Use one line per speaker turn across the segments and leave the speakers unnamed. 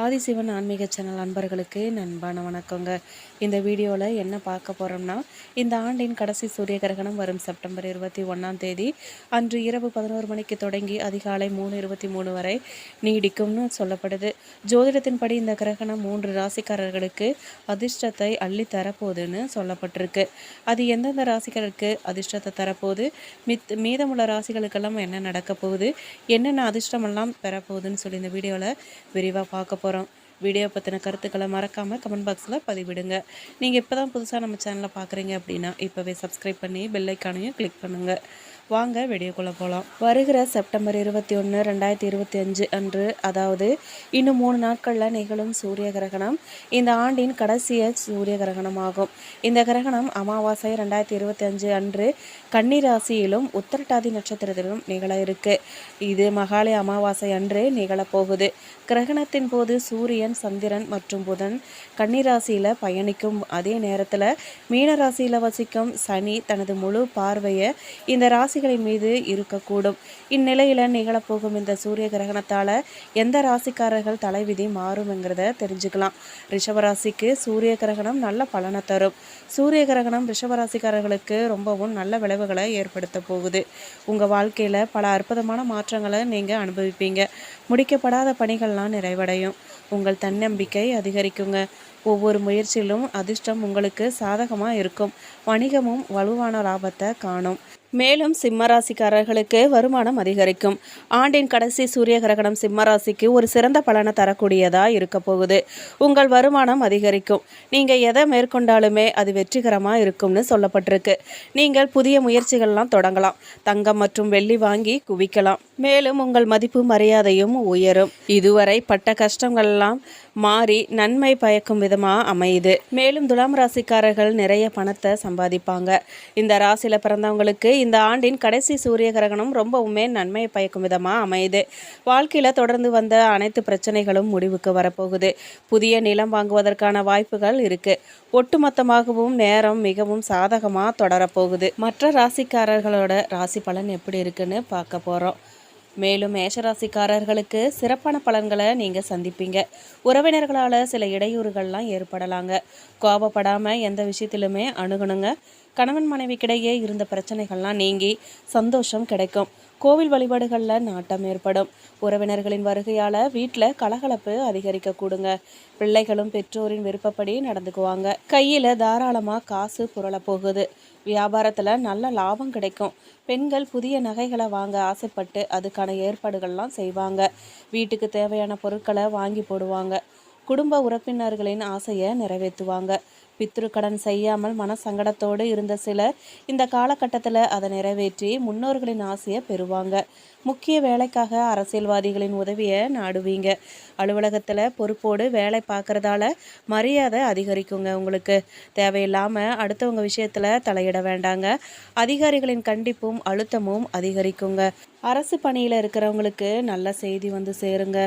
ஆதிசிவன் ஆன்மீக சேனல் அன்பர்களுக்கு நண்பான வணக்கங்க இந்த வீடியோவில் என்ன பார்க்க போகிறோம்னா இந்த ஆண்டின் கடைசி சூரிய கிரகணம் வரும் செப்டம்பர் இருபத்தி ஒன்றாம் தேதி அன்று இரவு பதினோரு மணிக்கு தொடங்கி அதிகாலை மூணு இருபத்தி மூணு வரை நீடிக்கும்னு சொல்லப்படுது ஜோதிடத்தின்படி இந்த கிரகணம் மூன்று ராசிக்காரர்களுக்கு அதிர்ஷ்டத்தை அள்ளி தரப்போகுதுன்னு சொல்லப்பட்டிருக்கு அது எந்தெந்த ராசிக்காரருக்கு அதிர்ஷ்டத்தை தரப்போகுது மித் மீதமுள்ள ராசிகளுக்கெல்லாம் என்ன நடக்க போகுது என்னென்ன அதிர்ஷ்டமெல்லாம் பெறப்போகுதுன்னு சொல்லி இந்த வீடியோவில் விரிவாக பார்க்க போகிறோம் வீடியோ பற்றின கருத்துக்களை மறக்காமல் கமெண்ட் பாக்ஸில் பதிவிடுங்க நீங்கள் இப்போ தான் புதுசாக நம்ம சேனலை பார்க்குறீங்க அப்படின்னா இப்போவே சப்ஸ்கிரைப் பண்ணி பெல்லைக்கானையும் கிளிக் பண்ணுங்கள் வாங்க வெடியக்குள்ளே போகலாம் வருகிற செப்டம்பர் இருபத்தி ஒன்று ரெண்டாயிரத்தி இருபத்தி அஞ்சு அன்று அதாவது இன்னும் மூணு நாட்களில் நிகழும் சூரிய கிரகணம் இந்த ஆண்டின் கடைசிய சூரிய கிரகணம் ஆகும் இந்த கிரகணம் அமாவாசை ரெண்டாயிரத்தி இருபத்தி அஞ்சு அன்று கன்னிராசியிலும் உத்தரட்டாதி நட்சத்திரத்திலும் நிகழ இருக்கு இது மகாலய அமாவாசை அன்று நிகழப்போகுது கிரகணத்தின் போது சூரியன் சந்திரன் மற்றும் புதன் கன்னிராசியில் பயணிக்கும் அதே நேரத்தில் மீனராசியில் வசிக்கும் சனி தனது முழு பார்வையை இந்த ராசி ராசிகளின் மீது இருக்கக்கூடும் இந்நிலையில் நிகழப்போகும் இந்த சூரிய கிரகணத்தால் எந்த ராசிக்காரர்கள் தலைவிதி மாறும்ங்கிறத தெரிஞ்சுக்கலாம் ரிஷபராசிக்கு சூரிய கிரகணம் நல்ல பலனை தரும் சூரிய கிரகணம் ரிஷபராசிக்காரர்களுக்கு ரொம்பவும் நல்ல விளைவுகளை ஏற்படுத்த போகுது உங்கள் வாழ்க்கையில் பல அற்புதமான மாற்றங்களை நீங்கள் அனுபவிப்பீங்க முடிக்கப்படாத பணிகள்லாம் நிறைவடையும் உங்கள் தன்னம்பிக்கை அதிகரிக்குங்க ஒவ்வொரு முயற்சியிலும் அதிர்ஷ்டம் உங்களுக்கு சாதகமாக இருக்கும் வணிகமும் வலுவான லாபத்தை காணும் மேலும் சிம்மராசிக்காரர்களுக்கு வருமானம் அதிகரிக்கும் ஆண்டின் கடைசி சூரிய கிரகணம் சிம்மராசிக்கு ஒரு சிறந்த பலனை தரக்கூடியதாக இருக்க போகுது உங்கள் வருமானம் அதிகரிக்கும் நீங்கள் எதை மேற்கொண்டாலுமே அது வெற்றிகரமாக இருக்கும்னு சொல்லப்பட்டிருக்கு நீங்கள் புதிய முயற்சிகள்லாம் தொடங்கலாம் தங்கம் மற்றும் வெள்ளி வாங்கி குவிக்கலாம் மேலும் உங்கள் மதிப்பு மரியாதையும் உயரும் இதுவரை பட்ட கஷ்டங்கள்லாம் மாறி நன்மை பயக்கும் விதமாக அமையுது மேலும் துலாம் ராசிக்காரர்கள் நிறைய பணத்தை சம்பாதிப்பாங்க இந்த ராசியில் பிறந்தவங்களுக்கு இந்த ஆண்டின் கடைசி சூரிய கிரகணம் ரொம்பவுமே நன்மை பயக்கும் விதமாக அமையுது வாழ்க்கையில் தொடர்ந்து வந்த அனைத்து பிரச்சனைகளும் முடிவுக்கு வரப்போகுது புதிய நிலம் வாங்குவதற்கான வாய்ப்புகள் இருக்குது ஒட்டுமொத்தமாகவும் நேரம் மிகவும் சாதகமாக தொடரப்போகுது மற்ற ராசிக்காரர்களோட ராசி பலன் எப்படி இருக்குன்னு பார்க்க போகிறோம் மேலும் மேஷராசிக்காரர்களுக்கு சிறப்பான பலன்களை நீங்கள் சந்திப்பீங்க உறவினர்களால் சில இடையூறுகள்லாம் ஏற்படலாங்க கோபப்படாமல் எந்த விஷயத்திலுமே அணுகணுங்க கணவன் மனைவிக்கிடையே இருந்த பிரச்சனைகள்லாம் நீங்கி சந்தோஷம் கிடைக்கும் கோவில் வழிபாடுகளில் நாட்டம் ஏற்படும் உறவினர்களின் வருகையால் வீட்டில் கலகலப்பு அதிகரிக்க கூடுங்க பிள்ளைகளும் பெற்றோரின் விருப்பப்படி நடந்துக்குவாங்க கையில் தாராளமாக காசு புரள போகுது வியாபாரத்தில் நல்ல லாபம் கிடைக்கும் பெண்கள் புதிய நகைகளை வாங்க ஆசைப்பட்டு அதுக்கான ஏற்பாடுகள்லாம் செய்வாங்க வீட்டுக்கு தேவையான பொருட்களை வாங்கி போடுவாங்க குடும்ப உறுப்பினர்களின் ஆசையை நிறைவேற்றுவாங்க பித்ருக்கடன் செய்யாமல் மனசங்கடத்தோடு இருந்த சிலர் இந்த காலகட்டத்தில் அதை நிறைவேற்றி முன்னோர்களின் ஆசையை பெறுவாங்க முக்கிய வேலைக்காக அரசியல்வாதிகளின் உதவியை நாடுவீங்க அலுவலகத்தில் பொறுப்போடு வேலை பார்க்குறதால மரியாதை அதிகரிக்குங்க உங்களுக்கு தேவையில்லாமல் அடுத்தவங்க விஷயத்தில் தலையிட வேண்டாங்க அதிகாரிகளின் கண்டிப்பும் அழுத்தமும் அதிகரிக்குங்க அரசு பணியில் இருக்கிறவங்களுக்கு நல்ல செய்தி வந்து சேருங்க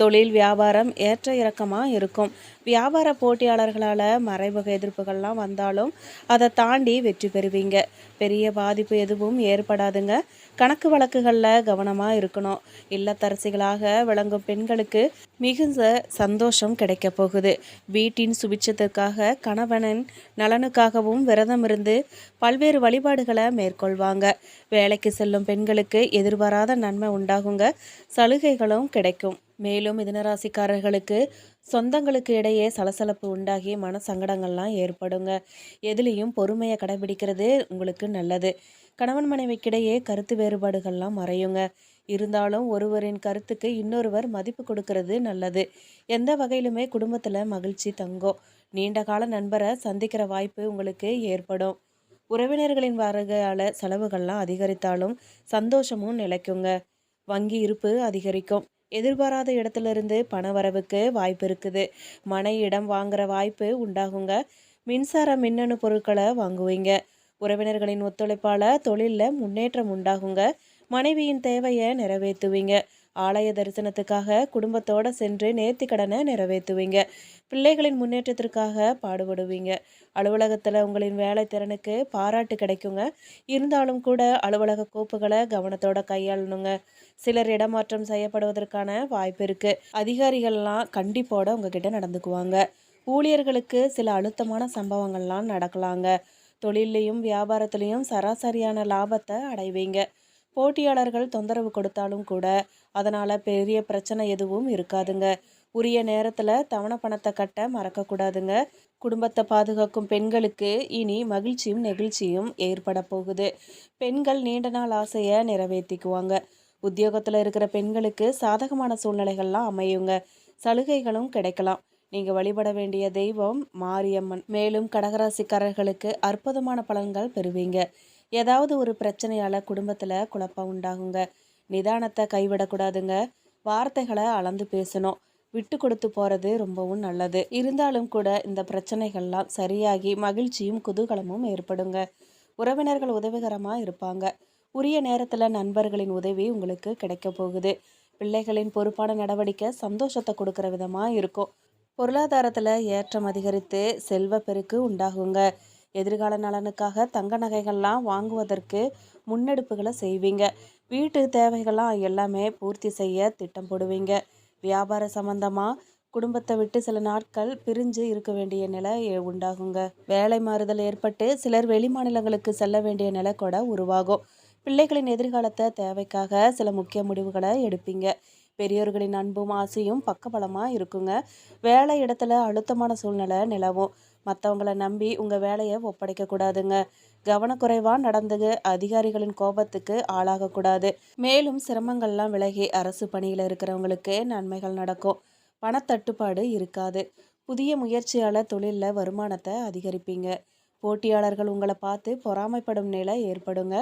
தொழில் வியாபாரம் ஏற்ற இறக்கமாக இருக்கும் வியாபார போட்டியாளர்களால் மறைமுக எதிர்ப்புகள்லாம் வந்தாலும் அதை தாண்டி வெற்றி பெறுவீங்க பெரிய பாதிப்பு எதுவும் ஏற்படாதுங்க கணக்கு வழக்குகளில் கவனமாக இருக்கணும் இல்லத்தரசிகளாக விளங்கும் பெண்களுக்கு மிகுந்த சந்தோஷம் கிடைக்கப் போகுது வீட்டின் சுபிச்சத்திற்காக கணவனின் நலனுக்காகவும் விரதம் இருந்து பல்வேறு வழிபாடுகளை மேற்கொள்வாங்க வேலைக்கு செல்லும் பெண்களுக்கு எதிர்பாராத நன்மை உண்டாகுங்க சலுகைகளும் கிடைக்கும் மேலும் மிதனராசிக்காரர்களுக்கு சொந்தங்களுக்கு இடையே சலசலப்பு உண்டாகி மன சங்கடங்கள்லாம் ஏற்படுங்க எதுலேயும் பொறுமையை கடைபிடிக்கிறது உங்களுக்கு நல்லது கணவன் மனைவிக்கிடையே கருத்து வேறுபாடுகள்லாம் மறையுங்க இருந்தாலும் ஒருவரின் கருத்துக்கு இன்னொருவர் மதிப்பு கொடுக்கறது நல்லது எந்த வகையிலுமே குடும்பத்தில் மகிழ்ச்சி தங்கும் நீண்ட கால நண்பரை சந்திக்கிற வாய்ப்பு உங்களுக்கு ஏற்படும் உறவினர்களின் வருகையால் செலவுகள்லாம் அதிகரித்தாலும் சந்தோஷமும் நிலைக்குங்க வங்கி இருப்பு அதிகரிக்கும் எதிர்பாராத இடத்துல இருந்து பண வரவுக்கு வாய்ப்பு இருக்குது மனை இடம் வாங்குற வாய்ப்பு உண்டாகுங்க மின்சார மின்னணு பொருட்களை வாங்குவீங்க உறவினர்களின் ஒத்துழைப்பால் தொழிலில் முன்னேற்றம் உண்டாகுங்க மனைவியின் தேவையை நிறைவேற்றுவீங்க ஆலய தரிசனத்துக்காக குடும்பத்தோடு சென்று நேர்த்தி கடனை நிறைவேற்றுவீங்க பிள்ளைகளின் முன்னேற்றத்திற்காக பாடுபடுவீங்க அலுவலகத்தில் உங்களின் வேலை திறனுக்கு பாராட்டு கிடைக்குங்க இருந்தாலும் கூட அலுவலக கோப்புகளை கவனத்தோட கையாளணுங்க சிலர் இடமாற்றம் செய்யப்படுவதற்கான வாய்ப்பு இருக்குது அதிகாரிகள்லாம் கண்டிப்போட உங்ககிட்ட நடந்துக்குவாங்க ஊழியர்களுக்கு சில அழுத்தமான சம்பவங்கள்லாம் நடக்கலாங்க தொழிலையும் வியாபாரத்திலையும் சராசரியான லாபத்தை அடைவீங்க போட்டியாளர்கள் தொந்தரவு கொடுத்தாலும் கூட அதனால் பெரிய பிரச்சனை எதுவும் இருக்காதுங்க உரிய நேரத்தில் தவணை பணத்தை கட்ட மறக்கக்கூடாதுங்க குடும்பத்தை பாதுகாக்கும் பெண்களுக்கு இனி மகிழ்ச்சியும் நெகிழ்ச்சியும் ஏற்பட போகுது பெண்கள் நீண்ட நாள் ஆசையை நிறைவேற்றிக்குவாங்க உத்தியோகத்தில் இருக்கிற பெண்களுக்கு சாதகமான சூழ்நிலைகள்லாம் அமையுங்க சலுகைகளும் கிடைக்கலாம் நீங்கள் வழிபட வேண்டிய தெய்வம் மாரியம்மன் மேலும் கடகராசிக்காரர்களுக்கு அற்புதமான பலன்கள் பெறுவீங்க ஏதாவது ஒரு பிரச்சனையால் குடும்பத்தில் குழப்பம் உண்டாகுங்க நிதானத்தை கைவிடக்கூடாதுங்க வார்த்தைகளை அளந்து பேசணும் விட்டு கொடுத்து போகிறது ரொம்பவும் நல்லது இருந்தாலும் கூட இந்த பிரச்சனைகள்லாம் சரியாகி மகிழ்ச்சியும் குதூகலமும் ஏற்படுங்க உறவினர்கள் உதவிகரமாக இருப்பாங்க உரிய நேரத்தில் நண்பர்களின் உதவி உங்களுக்கு கிடைக்க போகுது பிள்ளைகளின் பொறுப்பான நடவடிக்கை சந்தோஷத்தை கொடுக்குற விதமாக இருக்கும் பொருளாதாரத்தில் ஏற்றம் அதிகரித்து செல்வப்பெருக்கு உண்டாகுங்க எதிர்கால நலனுக்காக தங்க நகைகள்லாம் வாங்குவதற்கு முன்னெடுப்புகளை செய்வீங்க வீட்டு தேவைகள்லாம் எல்லாமே பூர்த்தி செய்ய திட்டம் போடுவீங்க வியாபார சம்பந்தமாக குடும்பத்தை விட்டு சில நாட்கள் பிரிஞ்சு இருக்க வேண்டிய நிலை உண்டாகுங்க வேலை மாறுதல் ஏற்பட்டு சிலர் வெளிமாநிலங்களுக்கு செல்ல வேண்டிய நிலை கூட உருவாகும் பிள்ளைகளின் எதிர்காலத்தை தேவைக்காக சில முக்கிய முடிவுகளை எடுப்பீங்க பெரியோர்களின் அன்பும் ஆசையும் பக்கபலமாக இருக்குங்க வேலை இடத்துல அழுத்தமான சூழ்நிலை நிலவும் மற்றவங்கள நம்பி உங்கள் வேலையை ஒப்படைக்கக்கூடாதுங்க கவனக்குறைவாக நடந்துக்கு அதிகாரிகளின் கோபத்துக்கு ஆளாகக்கூடாது மேலும் சிரமங்கள்லாம் விலகி அரசு பணியில் இருக்கிறவங்களுக்கு நன்மைகள் நடக்கும் பணத்தட்டுப்பாடு இருக்காது புதிய முயற்சியாளர் தொழிலில் வருமானத்தை அதிகரிப்பீங்க போட்டியாளர்கள் உங்களை பார்த்து பொறாமைப்படும் நிலை ஏற்படுங்க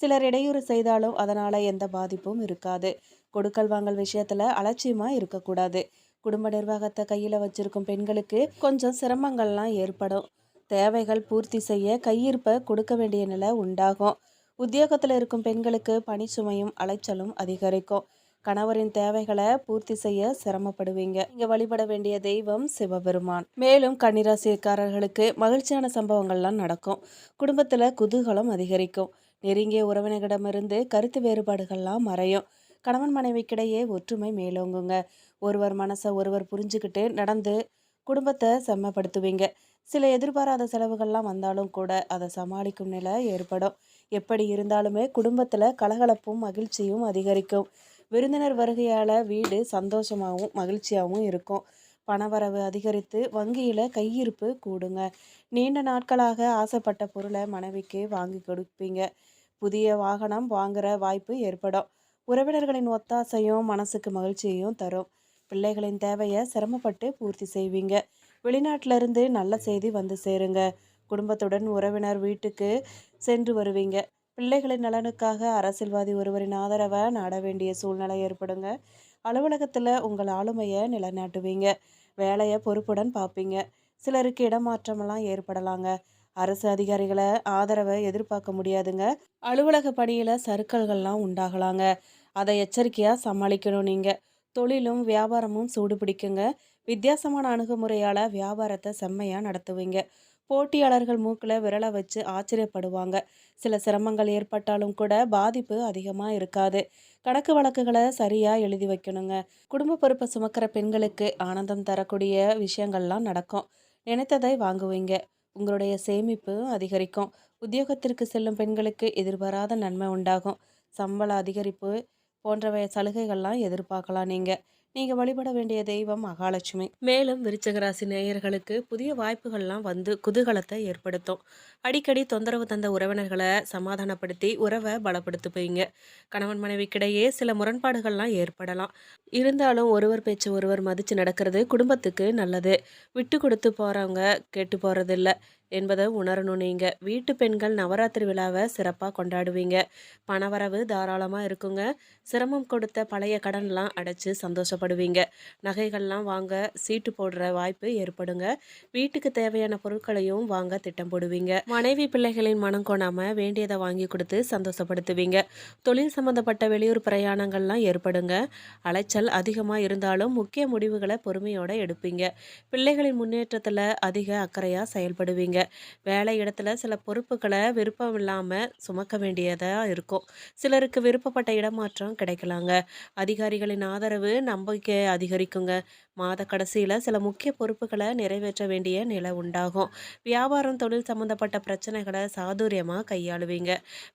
சிலர் இடையூறு செய்தாலும் அதனால் எந்த பாதிப்பும் இருக்காது கொடுக்கல் வாங்கல் விஷயத்தில் அலட்சியமாக இருக்கக்கூடாது குடும்ப நிர்வாகத்தை கையில் வச்சுருக்கும் பெண்களுக்கு கொஞ்சம் சிரமங்கள்லாம் ஏற்படும் தேவைகள் பூர்த்தி செய்ய கையிருப்பை கொடுக்க வேண்டிய நிலை உண்டாகும் உத்தியோகத்தில் இருக்கும் பெண்களுக்கு பணிச்சுமையும் அலைச்சலும் அதிகரிக்கும் கணவரின் தேவைகளை பூர்த்தி செய்ய சிரமப்படுவீங்க இங்க வழிபட வேண்டிய தெய்வம் சிவபெருமான் மேலும் கன்னிராசிக்காரர்களுக்கு மகிழ்ச்சியான சம்பவங்கள்லாம் நடக்கும் குடும்பத்துல குதூகலம் அதிகரிக்கும் நெருங்கிய உறவினர்களிடமிருந்து கருத்து வேறுபாடுகள்லாம் மறையும் கணவன் மனைவிக்கிடையே ஒற்றுமை மேலோங்குங்க ஒருவர் மனசை ஒருவர் புரிஞ்சுக்கிட்டு நடந்து குடும்பத்தை செம்மப்படுத்துவீங்க சில எதிர்பாராத செலவுகள்லாம் வந்தாலும் கூட அதை சமாளிக்கும் நிலை ஏற்படும் எப்படி இருந்தாலுமே குடும்பத்தில் கலகலப்பும் மகிழ்ச்சியும் அதிகரிக்கும் விருந்தினர் வருகையால் வீடு சந்தோஷமாகவும் மகிழ்ச்சியாகவும் இருக்கும் பணவரவு அதிகரித்து வங்கியில் கையிருப்பு கூடுங்க நீண்ட நாட்களாக ஆசைப்பட்ட பொருளை மனைவிக்கு வாங்கி கொடுப்பீங்க புதிய வாகனம் வாங்குகிற வாய்ப்பு ஏற்படும் உறவினர்களின் ஒத்தாசையும் மனசுக்கு மகிழ்ச்சியையும் தரும் பிள்ளைகளின் தேவையை சிரமப்பட்டு பூர்த்தி செய்வீங்க வெளிநாட்டிலிருந்து நல்ல செய்தி வந்து சேருங்க குடும்பத்துடன் உறவினர் வீட்டுக்கு சென்று வருவீங்க பிள்ளைகளின் நலனுக்காக அரசியல்வாதி ஒருவரின் ஆதரவை நாட வேண்டிய சூழ்நிலை ஏற்படுங்க அலுவலகத்தில் உங்கள் ஆளுமையை நிலைநாட்டுவீங்க வேலையை பொறுப்புடன் பார்ப்பீங்க சிலருக்கு இடமாற்றமெல்லாம் ஏற்படலாங்க அரசு அதிகாரிகளை ஆதரவை எதிர்பார்க்க முடியாதுங்க அலுவலக பணியில் சறுக்கல்கள்லாம் உண்டாகலாங்க அதை எச்சரிக்கையாக சமாளிக்கணும் நீங்கள் தொழிலும் வியாபாரமும் சூடு பிடிக்குங்க வித்தியாசமான அணுகுமுறையால் வியாபாரத்தை செம்மையாக நடத்துவீங்க போட்டியாளர்கள் மூக்கில் விரலை வச்சு ஆச்சரியப்படுவாங்க சில சிரமங்கள் ஏற்பட்டாலும் கூட பாதிப்பு அதிகமாக இருக்காது கணக்கு வழக்குகளை சரியாக எழுதி வைக்கணுங்க குடும்ப பொறுப்பை சுமக்கிற பெண்களுக்கு ஆனந்தம் தரக்கூடிய விஷயங்கள்லாம் நடக்கும் நினைத்ததை வாங்குவீங்க உங்களுடைய சேமிப்பு அதிகரிக்கும் உத்தியோகத்திற்கு செல்லும் பெண்களுக்கு எதிர்பாராத நன்மை உண்டாகும் சம்பள அதிகரிப்பு போன்றவை சலுகைகள்லாம் எதிர்பார்க்கலாம் நீங்கள் நீங்கள் வழிபட வேண்டிய தெய்வம் மகாலட்சுமி மேலும் விருச்சகராசி நேயர்களுக்கு புதிய வாய்ப்புகள்லாம் வந்து குதூகலத்தை ஏற்படுத்தும் அடிக்கடி தொந்தரவு தந்த உறவினர்களை சமாதானப்படுத்தி உறவை பலப்படுத்தி போய்ங்க கணவன் மனைவிக்கிடையே சில முரண்பாடுகள்லாம் ஏற்படலாம் இருந்தாலும் ஒருவர் பேச்சு ஒருவர் மதித்து நடக்கிறது குடும்பத்துக்கு நல்லது விட்டு கொடுத்து போகிறவங்க கேட்டு போகிறதில்ல என்பதை உணரணும் நீங்கள் வீட்டு பெண்கள் நவராத்திரி விழாவை சிறப்பாக கொண்டாடுவீங்க பணவரவு தாராளமாக இருக்குங்க சிரமம் கொடுத்த பழைய கடன்லாம் அடைச்சி சந்தோஷப்படுவீங்க நகைகள்லாம் வாங்க சீட்டு போடுற வாய்ப்பு ஏற்படுங்க வீட்டுக்கு தேவையான பொருட்களையும் வாங்க திட்டம் போடுவீங்க மனைவி பிள்ளைகளின் மனம் கொணாமல் வேண்டியதை வாங்கி கொடுத்து சந்தோஷப்படுத்துவீங்க தொழில் சம்மந்தப்பட்ட வெளியூர் பிரயாணங்கள்லாம் ஏற்படுங்க அலைச்சல் அதிகமாக இருந்தாலும் முக்கிய முடிவுகளை பொறுமையோடு எடுப்பீங்க பிள்ளைகளின் முன்னேற்றத்தில் அதிக அக்கறையாக செயல்படுவீங்க இருப்பீங்க வேலை இடத்துல சில பொறுப்புகளை விருப்பம் இல்லாமல் சுமக்க வேண்டியதாக இருக்கும் சிலருக்கு விருப்பப்பட்ட இடமாற்றம் கிடைக்கலாங்க அதிகாரிகளின் ஆதரவு நம்பிக்கை அதிகரிக்குங்க மாத கடைசியில் சில முக்கிய பொறுப்புகளை நிறைவேற்ற வேண்டிய நிலை உண்டாகும் வியாபாரம் தொழில் சம்மந்தப்பட்ட பிரச்சனைகளை சாதுரியமாக கையாளுவீங்க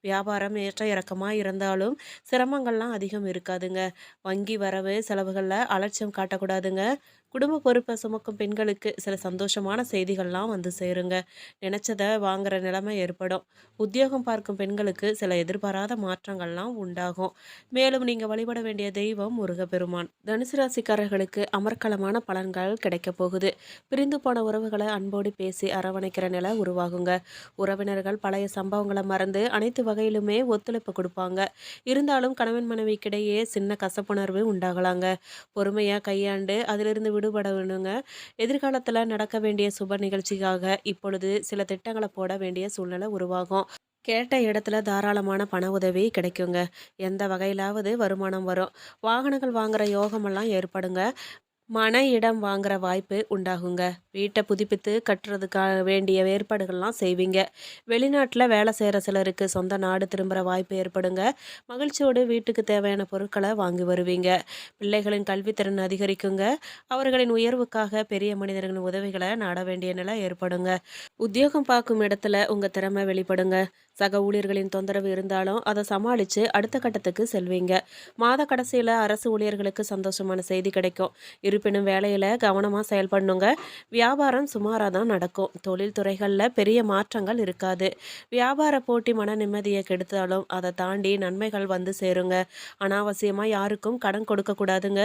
வியாபாரம் ஏற்ற இறக்கமாக இருந்தாலும் சிரமங்கள்லாம் அதிகம் இருக்காதுங்க வங்கி வரவு செலவுகளில் அலட்சியம் காட்டக்கூடாதுங்க குடும்ப பொறுப்பை சுமக்கும் பெண்களுக்கு சில சந்தோஷமான செய்திகள்லாம் வந்து சேருங்க நினைச்சதை வாங்குற நிலைமை ஏற்படும் உத்தியோகம் பார்க்கும் பெண்களுக்கு சில எதிர்பாராத மாற்றங்கள்லாம் உண்டாகும் மேலும் நீங்கள் வழிபட வேண்டிய தெய்வம் முருகப்பெருமான் தனுசு ராசிக்காரர்களுக்கு அமர்க்கலமான பலன்கள் கிடைக்கப் போகுது பிரிந்து போன உறவுகளை அன்போடு பேசி அரவணைக்கிற நிலை உருவாகுங்க உறவினர்கள் பழைய சம்பவங்களை மறந்து அனைத்து வகையிலுமே ஒத்துழைப்பு கொடுப்பாங்க இருந்தாலும் கணவன் மனைவிக்கிடையே சின்ன கசப்புணர்வு உண்டாகலாங்க பொறுமையாக கையாண்டு அதிலிருந்து விடுபட வேணுங்க எதிர்காலத்தில் நடக்க வேண்டிய சுப நிகழ்ச்சிக்காக இப்பொழுது சில திட்டங்களை போட வேண்டிய சூழ்நிலை உருவாகும் கேட்ட இடத்துல தாராளமான பண உதவி கிடைக்குங்க எந்த வகையிலாவது வருமானம் வரும் வாகனங்கள் வாங்குகிற யோகமெல்லாம் ஏற்படுங்க மன இடம் வாங்குற வாய்ப்பு உண்டாகுங்க வீட்டை புதுப்பித்து கட்டுறதுக்காக வேண்டிய ஏற்பாடுகள்லாம் செய்வீங்க வெளிநாட்டில் வேலை செய்கிற சிலருக்கு சொந்த நாடு திரும்புகிற வாய்ப்பு ஏற்படுங்க மகிழ்ச்சியோடு வீட்டுக்கு தேவையான பொருட்களை வாங்கி வருவீங்க பிள்ளைகளின் கல்வித்திறன் அதிகரிக்குங்க அவர்களின் உயர்வுக்காக பெரிய மனிதர்களின் உதவிகளை நாட வேண்டிய நிலை ஏற்படுங்க உத்தியோகம் பார்க்கும் இடத்துல உங்கள் திறமை வெளிப்படுங்க சக ஊழியர்களின் தொந்தரவு இருந்தாலும் அதை சமாளித்து அடுத்த கட்டத்துக்கு செல்வீங்க மாத கடைசியில் அரசு ஊழியர்களுக்கு சந்தோஷமான செய்தி கிடைக்கும் இருப்பினும் வேலையில் கவனமாக செயல்படணுங்க வியாபாரம் சுமாராக தான் நடக்கும் தொழில் துறைகளில் பெரிய மாற்றங்கள் இருக்காது வியாபார போட்டி மன நிம்மதியை கெடுத்தாலும் அதை தாண்டி நன்மைகள் வந்து சேருங்க அனாவசியமாக யாருக்கும் கடன் கொடுக்கக்கூடாதுங்க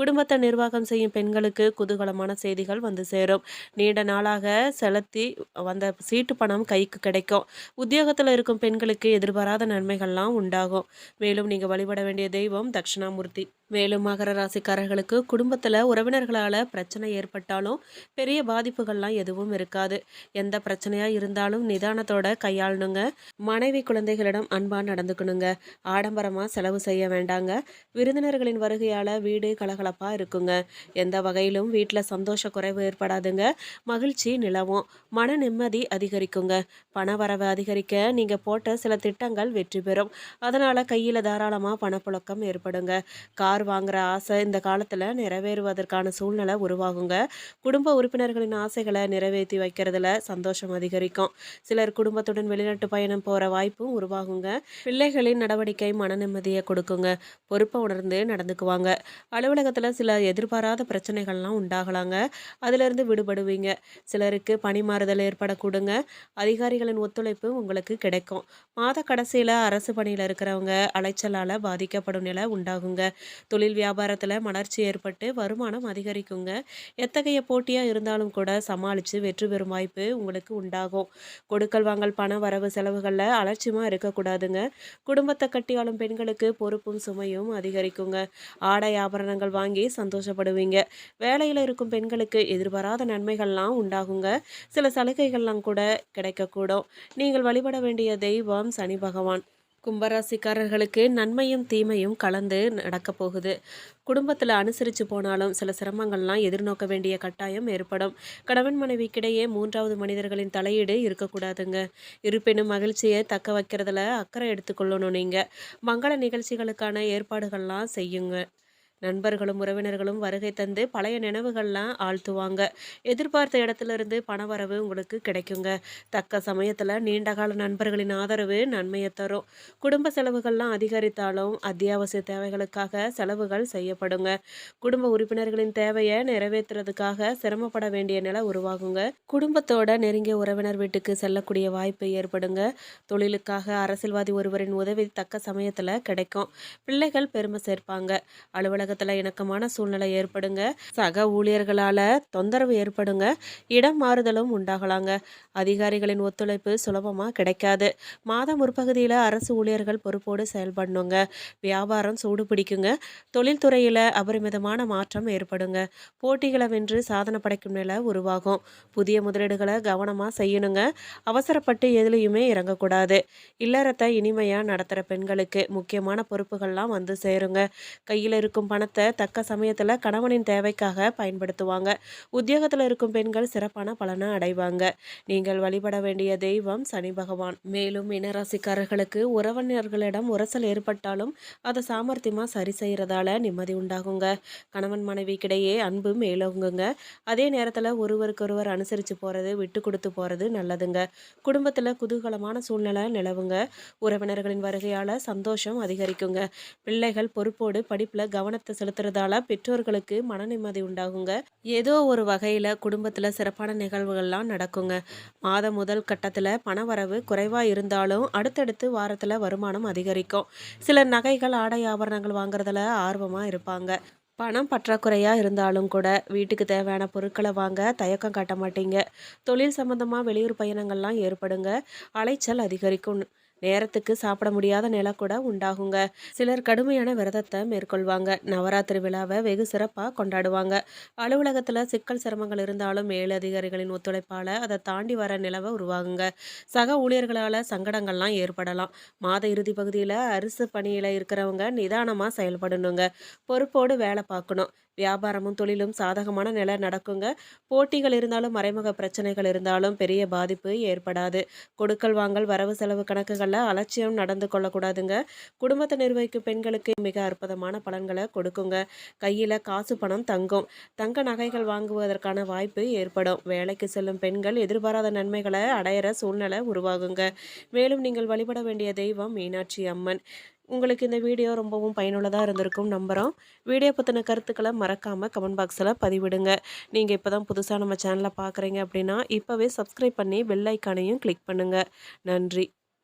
குடும்பத்தை நிர்வாகம் செய்யும் பெண்களுக்கு குதூகலமான செய்திகள் வந்து சேரும் நீண்ட நாளாக செலுத்தி வந்த சீட்டு பணம் கைக்கு கிடைக்கும் உத்தியோகத்தில் இருக்கும் பெண்களுக்கு எதிர்பாராத நன்மைகள்லாம் உண்டாகும் மேலும் நீங்கள் வழிபட வேண்டிய தெய்வம் தட்சிணாமூர்த்தி மேலும் மகர ராசிக்காரர்களுக்கு குடும்பத்தில் உறவினர்களால் பிரச்சனை ஏற்பட்டாலும் பெரிய பாதிப்புகள்லாம் எதுவும் இருக்காது எந்த பிரச்சனையாக இருந்தாலும் நிதானத்தோட கையாளணுங்க மனைவி குழந்தைகளிடம் அன்பாக நடந்துக்கணுங்க ஆடம்பரமாக செலவு செய்ய வேண்டாங்க விருந்தினர்களின் வருகையால் வீடு கலகலப்பாக இருக்குங்க எந்த வகையிலும் வீட்டில் சந்தோஷ குறைவு ஏற்படாதுங்க மகிழ்ச்சி நிலவும் மன நிம்மதி அதிகரிக்குங்க பண வரவை அதிகரிக்க நீங்கள் போட்ட சில திட்டங்கள் வெற்றி பெறும் அதனால் கையில் தாராளமாக பணப்புழக்கம் ஏற்படுங்க கார் வாங்குகிற ஆசை இந்த காலத்தில் நிறைவேறுவதற்கான சூழ்நிலை உருவாகுங்க குடும்ப உறுப்பினர்களின் ஆசைகளை நிறைவேற்றி வைக்கிறதுல சந்தோஷம் அதிகரிக்கும் சிலர் குடும்பத்துடன் வெளிநாட்டு பயணம் போகிற வாய்ப்பும் உருவாகுங்க பிள்ளைகளின் நடவடிக்கை மன நிம்மதியை கொடுக்குங்க பொறுப்பை உணர்ந்து நடந்துக்குவாங்க அலுவலகத்தில் சில எதிர்பாராத பிரச்சனைகள்லாம் உண்டாகலாங்க அதிலிருந்து விடுபடுவீங்க சிலருக்கு பணி மாறுதல் ஏற்படக்கூடுங்க அதிகாரிகளின் ஒத்துழைப்பு உங்களுக்கு கிடைக்கும் மாத கடைசியில் அரசு பணியில் இருக்கிறவங்க அலைச்சலால் பாதிக்கப்படும் நிலை உண்டாகுங்க தொழில் வியாபாரத்தில் மலர்ச்சி ஏற்பட்டு வருமானம் அதிகரிக்குங்க எத்தகைய போட்டியாக இருந்தாலும் கூட சமாளித்து வெற்றி பெறும் வாய்ப்பு உங்களுக்கு உண்டாகும் கொடுக்கல் வாங்கல் பண வரவு செலவுகளில் அலட்சியமாக இருக்கக்கூடாதுங்க குடும்பத்தை கட்டியாளும் பெண்களுக்கு பொறுப்பும் சுமையும் அதிகரிக்குங்க ஆடை ஆபரணங்கள் வாங்கி சந்தோஷப்படுவீங்க வேலையில் இருக்கும் பெண்களுக்கு எதிர்பாராத நன்மைகள்லாம் உண்டாகுங்க சில சலுகைகள்லாம் கூட கிடைக்கக்கூடும் நீங்கள் வழிபட வேண்டிய வேண்டிய தெய்வம் சனி பகவான் கும்பராசிக்காரர்களுக்கு நன்மையும் தீமையும் கலந்து நடக்கப் போகுது குடும்பத்தில் அனுசரித்து போனாலும் சில சிரமங்கள்லாம் எதிர்நோக்க வேண்டிய கட்டாயம் ஏற்படும் கணவன் மனைவிக்கிடையே மூன்றாவது மனிதர்களின் தலையீடு இருக்கக்கூடாதுங்க இருப்பினும் மகிழ்ச்சியை தக்க வைக்கிறதுல அக்கறை எடுத்துக்கொள்ளணும் நீங்கள் மங்கள நிகழ்ச்சிகளுக்கான ஏற்பாடுகள்லாம் செய்யுங்க நண்பர்களும் உறவினர்களும் வருகை தந்து பழைய நினைவுகள்லாம் ஆழ்த்துவாங்க எதிர்பார்த்த இடத்துலேருந்து பணவரவு உங்களுக்கு கிடைக்குங்க தக்க சமயத்தில் நீண்டகால நண்பர்களின் ஆதரவு நன்மையை தரும் குடும்ப செலவுகள்லாம் அதிகரித்தாலும் அத்தியாவசிய தேவைகளுக்காக செலவுகள் செய்யப்படுங்க குடும்ப உறுப்பினர்களின் தேவையை நிறைவேற்றுறதுக்காக சிரமப்பட வேண்டிய நிலை உருவாகுங்க குடும்பத்தோட நெருங்கிய உறவினர் வீட்டுக்கு செல்லக்கூடிய வாய்ப்பு ஏற்படுங்க தொழிலுக்காக அரசியல்வாதி ஒருவரின் உதவி தக்க சமயத்தில் கிடைக்கும் பிள்ளைகள் பெருமை சேர்ப்பாங்க அலுவலக அலுவலகத்தில் இணக்கமான சூழ்நிலை ஏற்படுங்க சக ஊழியர்களால் தொந்தரவு ஏற்படுங்க இடம் மாறுதலும் உண்டாகலாங்க அதிகாரிகளின் ஒத்துழைப்பு சுலபமாக கிடைக்காது மாதம் முற்பகுதியில் அரசு ஊழியர்கள் பொறுப்போடு செயல்படணுங்க வியாபாரம் சூடு பிடிக்குங்க தொழில்துறையில் அபரிமிதமான மாற்றம் ஏற்படுங்க போட்டிகளை வென்று சாதனை படைக்கும் நிலை உருவாகும் புதிய முதலீடுகளை கவனமாக செய்யணுங்க அவசரப்பட்டு எதுலேயுமே இறங்கக்கூடாது இல்லறத்தை இனிமையாக நடத்துகிற பெண்களுக்கு முக்கியமான பொறுப்புகள்லாம் வந்து சேருங்க கையில் இருக்கும் பணம் பணத்தை தக்க சமயத்தில் கணவனின் தேவைக்காக பயன்படுத்துவாங்க உத்தியோகத்தில் இருக்கும் பெண்கள் சிறப்பான பலனை அடைவாங்க நீங்கள் வழிபட வேண்டிய தெய்வம் சனி பகவான் மேலும் இனராசிக்காரர்களுக்கு உறவினர்களிடம் உரசல் ஏற்பட்டாலும் அதை சாமர்த்தியமாக சரி செய்கிறதால நிம்மதி உண்டாகுங்க கணவன் மனைவிக்கிடையே அன்பு மேலோங்குங்க அதே நேரத்தில் ஒருவருக்கொருவர் அனுசரித்து போகிறது விட்டு கொடுத்து போகிறது நல்லதுங்க குடும்பத்தில் குதூகலமான சூழ்நிலை நிலவுங்க உறவினர்களின் வருகையால் சந்தோஷம் அதிகரிக்குங்க பிள்ளைகள் பொறுப்போடு படிப்பில் கவனத்தை கவனத்தை செலுத்துறதால பெற்றோர்களுக்கு மன நிம்மதி உண்டாகுங்க ஏதோ ஒரு வகையில் குடும்பத்தில் சிறப்பான நிகழ்வுகள்லாம் நடக்குங்க மாதம் முதல் கட்டத்தில் வரவு குறைவாக இருந்தாலும் அடுத்தடுத்து வாரத்தில் வருமானம் அதிகரிக்கும் சில நகைகள் ஆடை ஆபரணங்கள் வாங்குறதுல ஆர்வமாக இருப்பாங்க பணம் பற்றாக்குறையாக இருந்தாலும் கூட வீட்டுக்கு தேவையான பொருட்களை வாங்க தயக்கம் காட்ட மாட்டீங்க தொழில் சம்மந்தமாக வெளியூர் பயணங்கள்லாம் ஏற்படுங்க அலைச்சல் அதிகரிக்கும் நேரத்துக்கு சாப்பிட முடியாத நிலை கூட உண்டாகுங்க சிலர் கடுமையான விரதத்தை மேற்கொள்வாங்க நவராத்திரி விழாவை வெகு சிறப்பாக கொண்டாடுவாங்க அலுவலகத்தில் சிக்கல் சிரமங்கள் இருந்தாலும் மேலதிகாரிகளின் ஒத்துழைப்பால் அதை தாண்டி வர நிலவை உருவாகுங்க சக ஊழியர்களால் சங்கடங்கள்லாம் ஏற்படலாம் மாத இறுதி பகுதியில் அரசு பணியில் இருக்கிறவங்க நிதானமாக செயல்படணுங்க பொறுப்போடு வேலை பார்க்கணும் வியாபாரமும் தொழிலும் சாதகமான நிலை நடக்குங்க போட்டிகள் இருந்தாலும் மறைமுக பிரச்சனைகள் இருந்தாலும் பெரிய பாதிப்பு ஏற்படாது கொடுக்கல் வாங்கல் வரவு செலவு கணக்குகளில் அலட்சியம் நடந்து கொள்ளக்கூடாதுங்க குடும்பத்தை நிர்வகிக்கும் பெண்களுக்கு மிக அற்புதமான பலன்களை கொடுக்குங்க கையில் காசு பணம் தங்கும் தங்க நகைகள் வாங்குவதற்கான வாய்ப்பு ஏற்படும் வேலைக்கு செல்லும் பெண்கள் எதிர்பாராத நன்மைகளை அடையிற சூழ்நிலை உருவாகுங்க மேலும் நீங்கள் வழிபட வேண்டிய தெய்வம் மீனாட்சி அம்மன் உங்களுக்கு இந்த வீடியோ ரொம்பவும் பயனுள்ளதாக இருந்திருக்கும் நம்புகிறோம் வீடியோ பற்றின கருத்துக்களை மறக்காமல் கமெண்ட் பாக்ஸில் பதிவிடுங்க நீங்கள் இப்போ தான் புதுசாக நம்ம சேனலை பார்க்குறீங்க அப்படின்னா இப்போவே சப்ஸ்கிரைப் பண்ணி பெல் கிளிக் பண்ணுங்கள் நன்றி